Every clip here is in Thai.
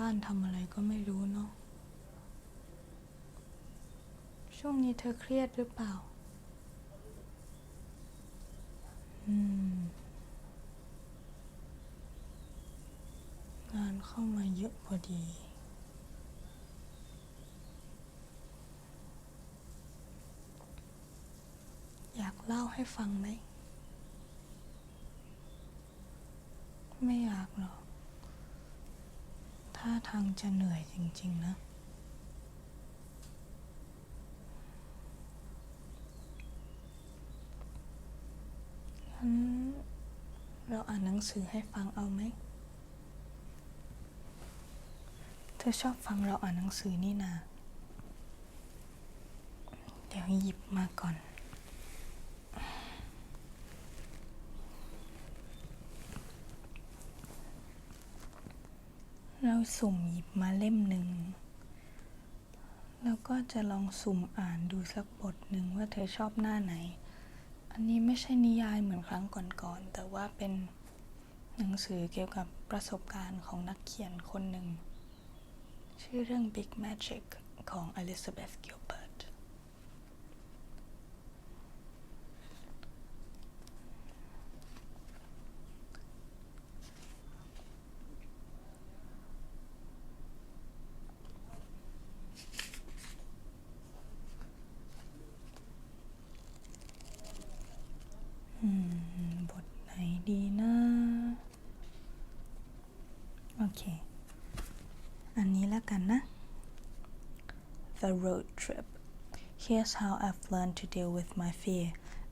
้างบ้านทำอะไรก็ไม่รู้เนาะ ช่วงนี้เธอเครียดหรือเปล่า อืม งานเข้ามาเยอะพอดี อยากเล่าให้ฟังไหมอยากหรอก ถ้า ทางจะเหนื่อยจริง ๆ นะ งั้น เราอ่านหนังสือให้ฟังเอาไหม เธอชอบฟังเราอ่านหนังสือนี่นา เดี๋ยวหยิบมาก่อน เราสุ่มหยิบมาเล่มหนึ่ง แล้วก็จะลองสุ่มอ่านดูสักบทหนึ่งว่าเธอชอบหน้าไหน อันนี้ไม่ใช่นิยายเหมือนครั้งก่อนๆ แต่ว่าเป็นหนังสือเกี่ยวกับประสบการณ์ของนักเขียนคนหนึ่ง ชื่อเรื่อง Big Magic ของ Elizabeth Gilbert อันนี้แล้วกันนะ The road trip. Here's how I've learned to deal with my fear.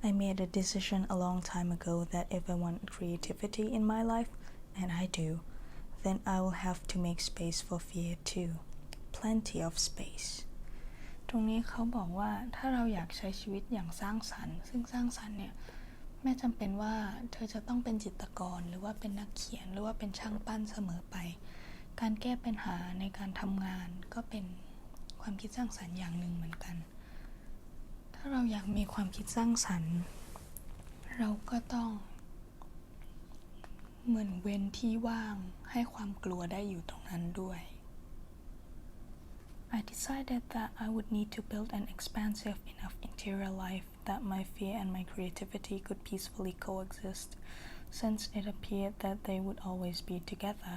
I made a decision a long time ago that if I want creativity in my life, and I do, then I will have to make space for fear too. Plenty of space. ตรงนี้เขาบอกว่าถ้าเราอยากใช้ชีวิตอย่างสร้างสรรค์ ซึ่งสร้างสรรค์เนี่ย ไม่จำเป็นว่าเธอจะต้องเป็นจิตรกร หรือว่าเป็นนักเขียนหรือว่าเป็นช่างปั้นเสมอไป การแก้ปัญหาในการทำงานก็เป็นความคิดสร้างสรรค์อย่างหนึ่งเหมือนกัน ถ้าเราอยากมีความคิดสร้างสรรค์ เราก็ต้อง เหมือนเว้นที่ว่างให้ความกลัวได้อยู่ตรงนั้นด้วย I decided that I would need to build an expansive enough interior life that my fear and my creativity could peacefully coexist, since it appeared that they would always be together.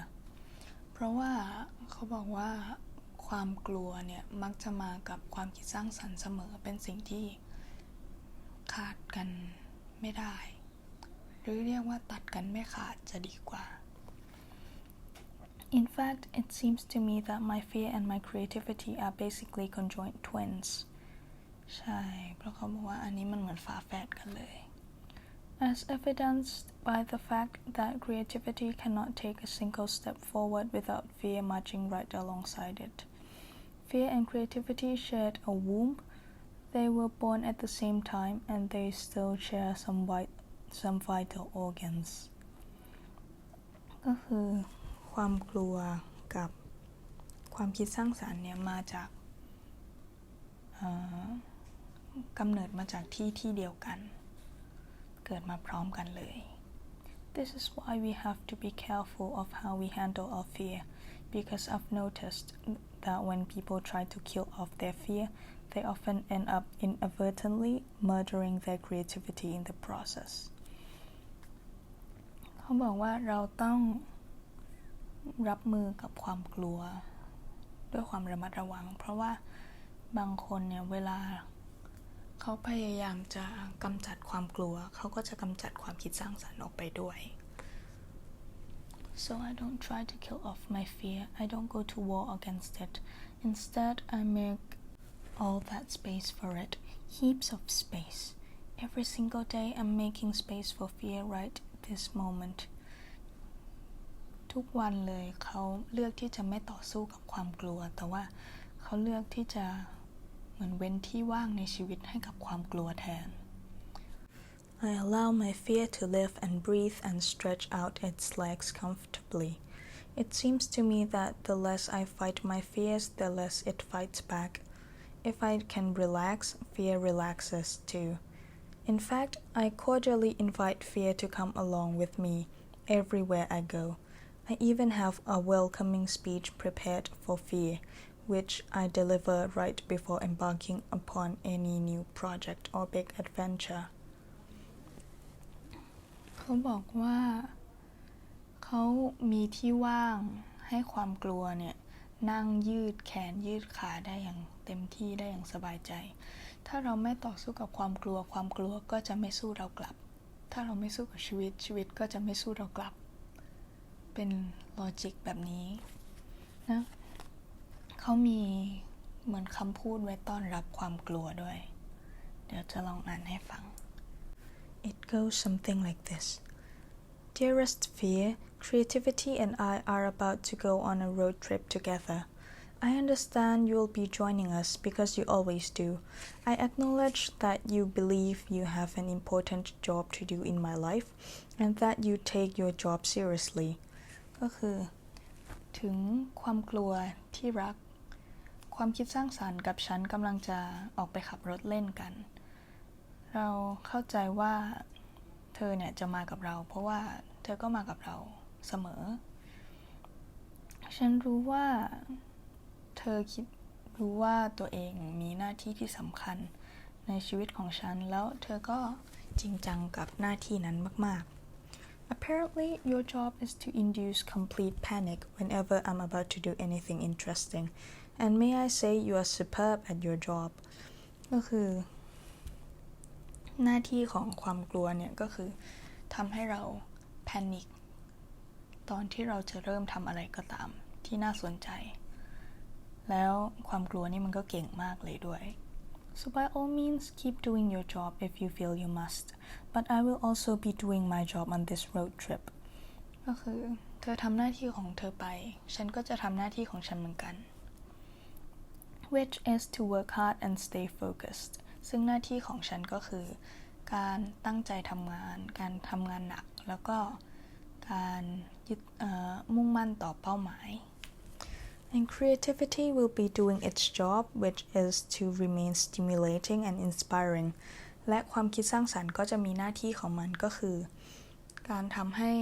เพราะว่าเขาบอกว่าความกลัวเนี่ยมักจะมากับความคิดสร้างสรรค์เสมอเป็นสิ่งที่ขาดกันไม่ได้ หรือเรียกว่าตัดกันไม่ขาดจะดีกว่า In fact, it seems to me that my fear and my creativity are basically conjoined twins. ใช่ เพราะเขาบอกว่าอันนี้มันเหมือนฝาแฝดกันเลย As evidenced by the fact that creativity cannot take a single step forward without fear marching right alongside it. Fear and creativity shared a womb. They were born at the same time and they still share some, vit- some vital organs. ก็คือความกลัวกับความคิดสร้างสรรค์เนี่ยมาจากเอ่อกำเนิดมาจากที่ที่เดียวกัน เกิดมาพร้อมกันเลย This is why we have to be careful of how we handle our fear because I've noticed that when people try to kill off their fear they often end up inadvertently murdering their creativity in the process เขาบอกว่าเราต้องรับมือกับความกลัว ด้วยความระมัดระวัง เพราะว่าบางคนเนี่ยเวลา เขาพยายามจะกำจัดความกลัว เขาก็จะกำจัดความคิดสร้างสรรค์ออกไปด้วย So I don't try to kill off my fear. I don't go to war against it. Instead, I make all that space for it. Heaps of space. Every single day, I'm making space for fear right this moment. ทุกวันเลยเขาเลือกที่จะไม่ต่อสู้กับความกลัว แต่ว่าเขาเลือกที่จะ เหมือนเว้นที่ว่างในชีวิตให้กับความกลัวแทน I allow my fear to live and breathe and stretch out its legs comfortably. It seems to me that the less I fight my fears, the less it fights back. If I can relax, fear relaxes too. In fact, I cordially invite fear to come along with me everywhere I go. I even have a welcoming speech prepared for fear, which I deliver right before embarking upon any new project or big adventure. เขาบอกว่า เขามีที่ว่างให้ความกลัวเนี่ย นั่งยืดแขนยืดขาได้อย่างเต็มที่ได้อย่างสบายใจ ถ้าเราไม่ต่อสู้กับความกลัว ความกลัวก็จะไม่สู้เรากลับ ถ้าเราไม่สู้กับชีวิตชีวิตก็จะไม่สู้เรากลับ เป็นลอจิกแบบนี้นะ เขามีเหมือนคำพูดไว้ต้อนรับความกลัวด้วย เดี๋ยวจะลองอ่านให้ฟัง It goes something like this Dearest Fear, creativity and I are about to go on a road trip together. I understand you'll be joining us because you always do. I acknowledge that you believe you have an important job to do in my life and that you take your job seriously. ก็คือ ถึงความกลัวที่รัก ความคิดสร้างสารรค์กับฉันกำลังจะออกไปขับรถเล่นกัน เราเข้าใจว่าเธอเนี่ยจะมากับเรา เพราะว่าเธอก็มากับเราเสมอ ฉันรู้ว่าเธอคิดรู้ว่าตัวเองมีหน้าที่ที่สำคัญในชีวิตของฉัน แล้วเธอก็จริงจังกับหน้าที่นั้นมาก ๆ Apparently your job is to induce complete panic whenever I'm about to do anything interesting and may I say you are superb at your job ก็คือ หน้าที่ของความกลัวเนี่ยก็คือทำให้เราแพนิคตอนที่เราจะเริ่มทำอะไรก็ตามที่น่าสนใจ แล้วความกลัวนี่มันก็เก่งมากเลยด้วย so by all means keep doing your job if you feel you must but I will also be doing my job on this road trip ก็คือเธอทำหน้าที่ของเธอไป ฉันก็จะทำหน้าที่ของฉันเหมือนกัน which is to work hard and stay focused ซึ่งหน้าที่ของฉันก็คือ การตั้งใจทำงาน การทำงานหนัก แล้วก็การยึดมุ่งมั่นต่อเป้าหมาย and creativity will be doing its job which is to remain stimulating and inspiring และความคิดสร้างสรรค์ก็จะมีหน้าที่ของมันก็คือ การทำให้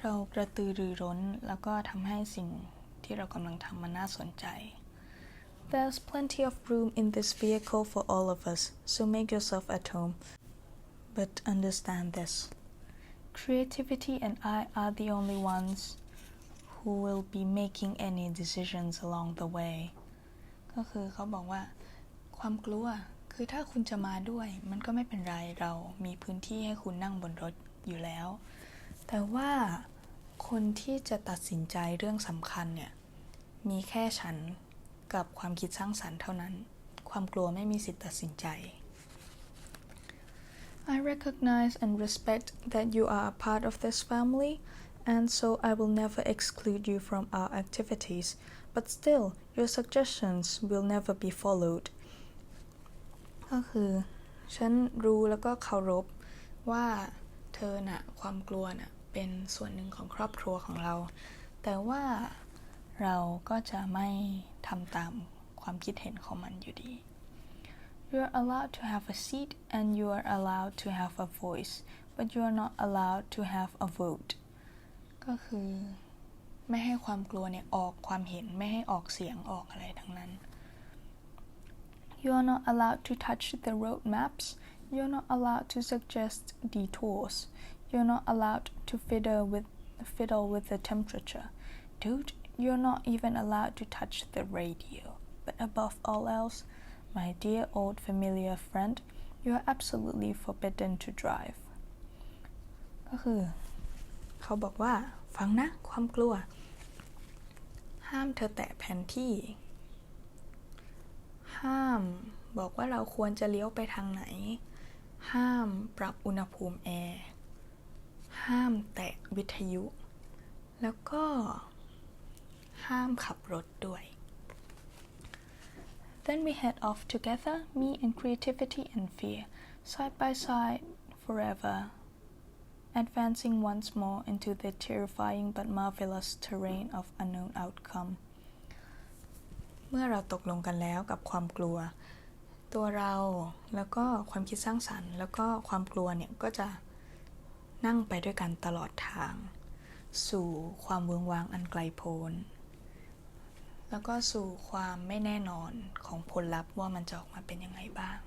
เรากระตือรือร้น แล้วก็ทำให้สิ่งที่เรากำลังทำมันน่าสนใจ There's plenty of room in this vehicle for all of us, so make yourself at home. But understand this creativity and I are the only ones who will be making any decisions along the way ก็คือเขาบอกว่า ความกลัวคือถ้าคุณจะมาด้วย มันก็ไม่เป็นไรเรามีพื้นที่ให้คุณนั่งบนรถอยู่แล้ว แต่ว่าคนที่จะตัดสินใจเรื่องสำคัญเนี่ย มีแค่ฉันกับความคิดสร้างสรรค์เท่านั้น ความกลัวไม่มีสิทธิ์ตัดสินใจ I recognize and respect that you are a part of this family and so I will never exclude you from our activities but still your suggestions will never be followed ก็คือ ฉันรู้แล้วก็เคารพว่าเธอน่ะความกลัวน่ะเป็นส่วนหนึ่งของครอบครัวของเรา แต่ว่าเราก็จะไม่ทำตามความคิดเห็นของมันอยู่ดี You are allowed to have a seat and you are allowed to have a voice but you are not allowed to have a vote ก็คือไม่ให้ความกลัวเนี่ยออกความเห็นไม่ให้ออกเสียงออกอะไรทั้งนั้น You are not allowed to touch the road maps You are not allowed to suggest detours You are not allowed to fiddle with fiddle with the temperature Dude you're not even allowed to touch the radio but above all else my dear old familiar friend you are absolutely forbidden to drive ก็คือ เขาบอกว่า ฟังนะ ความกลัว ห้ามเธอแตะแผนที่ ห้ามบอกว่าเราควรจะเลี้ยวไปทางไหน ห้ามปรับอุณหภูมิแอร์ ห้ามแตะวิทยุ แล้วก็ ห้ามขับรถด้วย Then we head off together, me and creativity and fear, side by side forever, advancing once more into the terrifying but marvelous terrain of unknown outcome. เมื่อเราตกลงกันแล้วกับความกลัว ตัวเราแล้วก็ความคิดสร้างสรรค์ แล้วก็ความกลัวเนี่ยก็จะนั่งไปด้วยกันตลอดทาง สู่ความเวิงวางอันไกลโพ้น แล้วก็สู่ความไม่แน่นอนของผลลัพธ์ว่ามันจะออกมาเป็นยังไงบ้าง